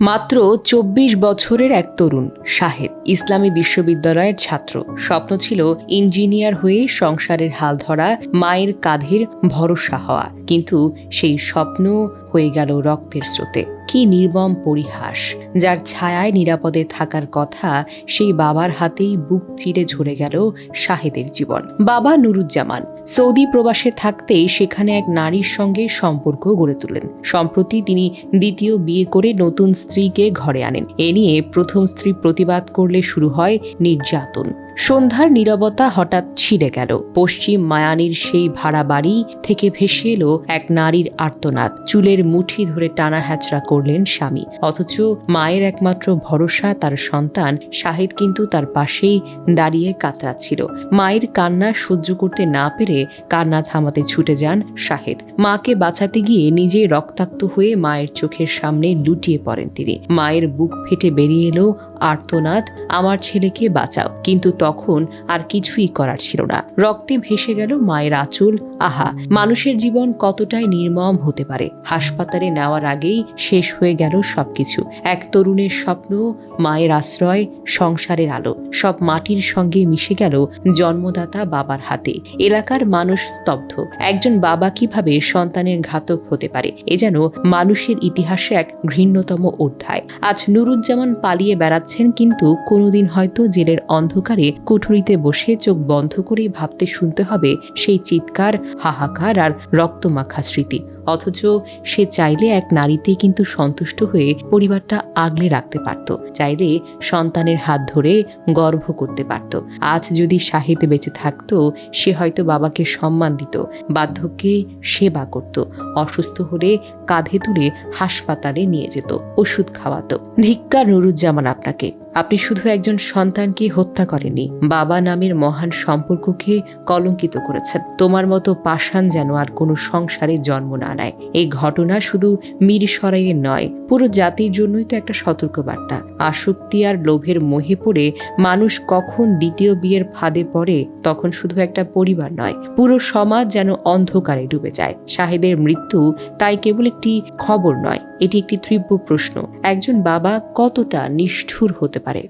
মাত্র চব্বিশ বছরের এক তরুণ, শাহেদ, ইসলামী বিশ্ববিদ্যালয়ের ছাত্র। স্বপ্ন ছিল ইঞ্জিনিয়ার হয়ে সংসারের হাল ধরা, মায়ের কাঁধের ভরসা হওয়া। কিন্তু সেই স্বপ্ন হয়ে গেল রক্তের স্রোতে। কি নির্মম পরিহাস, যার ছায়ায় নিরাপদে থাকার কথা সেই বাবার হাতেই বুক চিরে ঝরে গেল শাহেদের জীবন। বাবা নুরুজ্জামান, সৌদি প্রবাসে থাকতেই সেখানে এক নারীর সঙ্গে সম্পর্ক গড়ে তোলেন সম্প্রতি তিনি দ্বিতীয় বিয়ে করে নতুন স্ত্রীকে ঘরে আনেন। এ নিয়ে প্রথম স্ত্রী প্রতিবাদ করলে শুরু হয় নির্যাতন। সন্ধ্যার নীরবতা হঠাৎ ছিঁড়ে গেল। পশ্চিম মায়ানির সেই ভাড়া বাড়ি থেকে ভেসে এলো এক নারীর আর্তনাদ। চুলের মুঠি ধরে টানা হ্যাচড়া করলেন স্বামী। অথচ মায়ের একমাত্র ভরসা তার সন্তান, শাহিদ কিন্তু তার পাশেই দাঁড়িয়ে কাতরাচ্ছিল। মায়ের কান্না সহ্য করতে না পেরে কান্না থামাতে ছুটে যান শাহেদ। মাকে বাঁচাতে গিয়ে নিজে রক্তাক্ত হয়ে মায়ের চোখের সামনে লুটিয়ে পড়েন তিনি। মায়ের বুক ফেটে বেরিয়ে এলো আর্তনাদ, আমার ছেলেকে বাঁচাও। কিন্তু তখন আর কিছুই করার ছিল না। রক্তে ভেসে গেল মায়ের আঁচল। আহা, মানুষের জীবন কতটাই নির্মম হতে পারে। হাসপাতালে নেওয়ার আগেই শেষ হয়ে গেল সবকিছু। এক তরুণের স্বপ্ন, মায়ের আশ্রয়, সংসারের আলো। সব মাটির সঙ্গে মিশে গেল জন্মদাতা বাবার হাতে। এলাকার মানুষ স্তব্ধ। একজন বাবা কীভাবে সন্তানের ঘাতক হতে পারে? এ যেন মানুষের ইতিহাসে এক ঘৃণ্যতম অধ্যায়। আজ নুরুজ্জামান পালিয়ে বেড়াচ্ছেন কিন্তু কোনোদিন হয়তো জেলের অন্ধকারে কুঠুরিতে বসে চোখ বন্ধ করে ভাবতে শুনতে হবে সেই চিৎকার, হাহাকার আর রক্তমাখা স্মৃতি। অথচ সে চাইলে এক নারীতেই কিন্তু সন্তুষ্ট হয়ে পরিবারটা আগলে রাখতে পারত, চাইলে সন্তানের হাত ধরে গর্ভ করতে পারত। আজ যদি শাহিদ বেঁচে থাকতো, সে হয়তো বাবাকে সম্মান দিত, বার্ধক্যে সেবা করত, অসুস্থ হলে কাঁধে তুলে হাসপাতালে নিয়ে যেত, ওষুধ খাওয়াতো। ধিক্কা নুরুজ্জামান আপনাকে, আপনি শুধু একজন সন্তানকে হত্যা করেননি, বাবা নামের মহান সম্পর্ককে কলঙ্কিত করেছেন। তোমার মতো পাষাণ যেন আর কোনো সংসারে জন্ম না নেয় এই ঘটনা শুধু মীর সরাইয়ের নয়, পুরো জাতির জন্যই তো একটা সতর্কবার্তা। আসক্তি আর লোভের মোহে পড়ে মানুষ কখন দ্বিতীয় বিয়ের ফাঁদে পড়ে তখন শুধু একটা পরিবার নয়, পুরো সমাজ যেন অন্ধকারে ডুবে যায়। শাহেদের মৃত্যু তাই কেবল একটি খবর নয়, এটি একটি তীব্র প্রশ্ন। একজন বাবা কতটা নিষ্ঠুর হতে পারে?